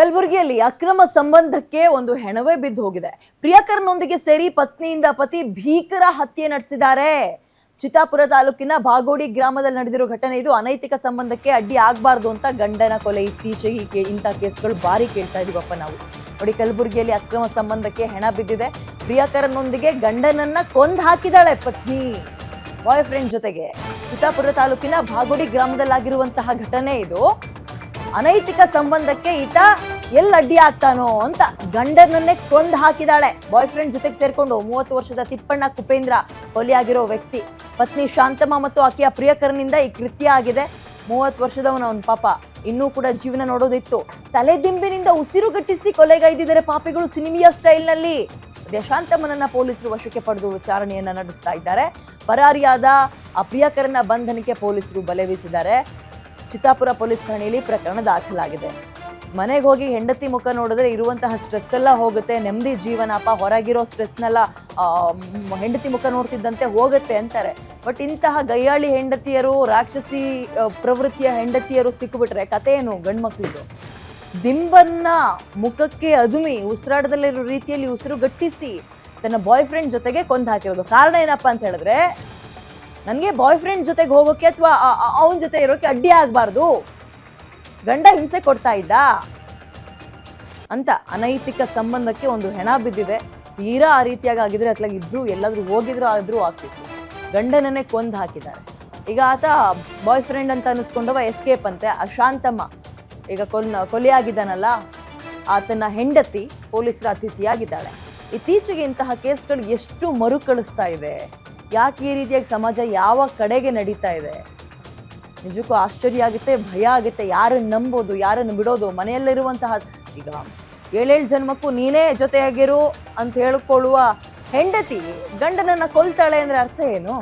ಕಲಬುರಗಿಯಲ್ಲಿ ಅಕ್ರಮ ಸಂಬಂಧಕ್ಕೆ ಒಂದು ಹೆಣವೇ ಬಿದ್ದು ಹೋಗಿದೆ. ಪ್ರಿಯಕರನೊಂದಿಗೆ ಸೇರಿ ಪತ್ನಿಯಿಂದ ಪತಿ ಭೀಕರ ಹತ್ಯೆ ನಡೆಸಿದ್ದಾರೆ. ಚಿತ್ತಾಪುರ ತಾಲೂಕಿನ ಬಾಗೋಡಿ ಗ್ರಾಮದಲ್ಲಿ ನಡೆದಿರೋ ಘಟನೆ ಇದು. ಅನೈತಿಕ ಸಂಬಂಧಕ್ಕೆ ಅಡ್ಡಿ ಆಗಬಾರ್ದು ಅಂತ ಗಂಡನ ಕೊಲೆ. ಇತ್ತೀಚೆಗೆ ಇಂಥ ಕೇಸ್ಗಳು ಬಾರಿ ಕೇಳ್ತಾ ಇದೀವಪ್ಪ ನಾವು. ನೋಡಿ, ಕಲಬುರಗಿಯಲ್ಲಿ ಅಕ್ರಮ ಸಂಬಂಧಕ್ಕೆ ಹೆಣ ಬಿದ್ದಿದೆ. ಪ್ರಿಯಕರನೊಂದಿಗೆ ಗಂಡನನ್ನ ಕೊಂದ್ ಹಾಕಿದಾಳೆ ಪತ್ನಿ. ಬಾಯ್ ಫ್ರೆಂಡ್ ಜೊತೆಗೆ ಚಿತ್ತಾಪುರ ತಾಲೂಕಿನ ಬಾಗೋಡಿ ಗ್ರಾಮದಲ್ಲಾಗಿರುವಂತಹ ಘಟನೆ ಇದು. ಅನೈತಿಕ ಸಂಬಂಧಕ್ಕೆ ಈತ ಎಲ್ಲಿ ಅಡ್ಡಿ ಆಗ್ತಾನೋ ಅಂತ ಗಂಡನನ್ನೇ ಕೊಂದು ಹಾಕಿದಾಳೆ. ಬಾಯ್ ಫ್ರೆಂಡ್ ಜೊತೆಗೆ ಸೇರ್ಕೊಂಡು ಮೂವತ್ತು ವರ್ಷದ ತಿಪ್ಪಣ್ಣ ಕುಪೇಂದ್ರ ಕೊಲೆಯಾಗಿರೋ ವ್ಯಕ್ತಿ. ಪತ್ನಿ ಶಾಂತಮ್ಮ ಮತ್ತು ಆಕೆಯ ಪ್ರಿಯಕರನಿಂದ ಈ ಕೃತ್ಯ ಆಗಿದೆ. ಮೂವತ್ತು ವರ್ಷದವನ ಒಂದು ಪಾಪ. ಇನ್ನೂ ಕೂಡ ಜೀವನ ನೋಡೋದಿತ್ತು. ತಲೆದಿಂಬಿನಿಂದ ಉಸಿರುಗಟ್ಟಿಸಿ ಕೊಲೆಗೈದಿದ್ದಾರೆ ಪಾಪಿಗಳು ಸಿನಿಮಿಯ ಸ್ಟೈಲ್ನಲ್ಲಿ. ಶಾಂತಮ್ಮನನ್ನ ಪೊಲೀಸರು ವಶಕ್ಕೆ ಪಡೆದು ವಿಚಾರಣೆಯನ್ನ ನಡೆಸ್ತಾ ಇದ್ದಾರೆ. ಪರಾರಿಯಾದ ಆ ಪ್ರಿಯಕರನ ಬಂಧನಕ್ಕೆ ಪೊಲೀಸರು ಬಲೆ ಬೀಸಿದ್ದಾರೆ. ಚಿತ್ತಾಪುರ ಪೊಲೀಸ್ ಠಾಣೆಯಲ್ಲಿ ಪ್ರಕರಣ ದಾಖಲಾಗಿದೆ. ಮನೆಗೆ ಹೋಗಿ ಹೆಂಡತಿ ಮುಖ ನೋಡಿದ್ರೆ ಇರುವಂತಹ ಸ್ಟ್ರೆಸ್ ಎಲ್ಲ ಹೋಗುತ್ತೆ. ನೆಮ್ಮದಿ ಜೀವನಪ್ಪ, ಹೊರಗಿರೋ ಸ್ಟ್ರೆಸ್ನೆಲ್ಲ ಹೆಂಡತಿ ಮುಖ ನೋಡ್ತಿದ್ದಂತೆ ಹೋಗುತ್ತೆ ಅಂತಾರೆ. ಬಟ್ ಇಂತಹ ಗಯ್ಯಾಳಿ ಹೆಂಡತಿಯರು, ರಾಕ್ಷಸಿ ಪ್ರವೃತ್ತಿಯ ಹೆಂಡತಿಯರು ಸಿಕ್ಕಿಬಿಟ್ರೆ ಕತೆ ಏನು ಗಂಡು ದಿಂಬನ್ನ ಮುಖಕ್ಕೆ ಅದುಮಿ, ಉಸಿರಾಟದಲ್ಲಿರೋ ರೀತಿಯಲ್ಲಿ ಉಸಿರು ಗಟ್ಟಿಸಿ, ತನ್ನ ಬಾಯ್ ಫ್ರೆಂಡ್ ಜೊತೆಗೆ ಕೊಂದು ಹಾಕಿರೋದು. ಕಾರಣ ಏನಪ್ಪ ಅಂತ ಹೇಳಿದ್ರೆ ನನಗೆ ಬಾಯ್ ಫ್ರೆಂಡ್ ಜೊತೆಗೆ ಹೋಗೋಕೆ ಅಥವಾ ಅವನ ಜೊತೆ ಇರೋಕೆ ಅಡ್ಡಿ ಆಗಬಾರ್ದು. ಗಂಡ ಹಿಂಸೆ ಕೊಡ್ತಾ ಇದ್ದ. ಅಂತ ಅನೈತಿಕ ಸಂಬಂಧಕ್ಕೆ ಒಂದು ಹೆಣ ಬಿದ್ದಿದೆ. ತೀರಾ ಆ ರೀತಿಯಾಗಿ ಆಗಿದ್ರೆ ಅಥವಾ ಇಬ್ರು ಎಲ್ಲಾದ್ರೂ ಹೋಗಿದ್ರು ಆದ್ರೂ ಆಗ್ತಿತ್ತು. ಗಂಡನನ್ನೇ ಕೊಂದು ಹಾಕಿದ್ದಾರೆ. ಈಗ ಆತ ಬಾಯ್ ಫ್ರೆಂಡ್ ಅಂತ ಅನಿಸ್ಕೊಂಡವ ಎಸ್ಕೇಪ್ ಅಂತೆ. ಅಶಾಂತಮ್ಮ. ಈಗ ಕೊಲ್, ಕೊಲೆಯಾಗಿದ್ದಾನಲ್ಲ. ಆತನ ಹೆಂಡತಿ ಪೊಲೀಸರ ಅತಿಥಿಯಾಗಿದ್ದಾಳೆ. ಇತ್ತೀಚೆಗೆ ಇಂತಹ ಕೇಸ್ಗಳು ಎಷ್ಟು ಮರುಕಳಿಸ್ತಾ ಇದೆ ಯಾಕೆ ಈ ರೀತಿಯಾಗಿ ಸಮಾಜ ಯಾವ ಕಡೆಗೆ ನಡೀತಾ ಇದೆ? ನಿಜಕ್ಕೂ ಆಶ್ಚರ್ಯ ಆಗುತ್ತೆ, ಭಯ ಆಗುತ್ತೆ, ಯಾರನ್ನು ನಂಬೋದು, ಯಾರನ್ನು ಬಿಡೋದು, ಮನೆಯಲ್ಲಿರುವಂತಹ ಈಗ ಏಳೇಳು ಜನ್ಮಕ್ಕೂ ನೀನೇ ಜೊತೆಯಾಗಿರು ಅಂತ ಹೇಳ್ಕೊಳ್ಳುವ ಹೆಂಡತಿ ಗಂಡನನ್ನು ಕೊಲ್ತಾಳೆ ಅಂದರೆ ಅರ್ಥ ಏನು?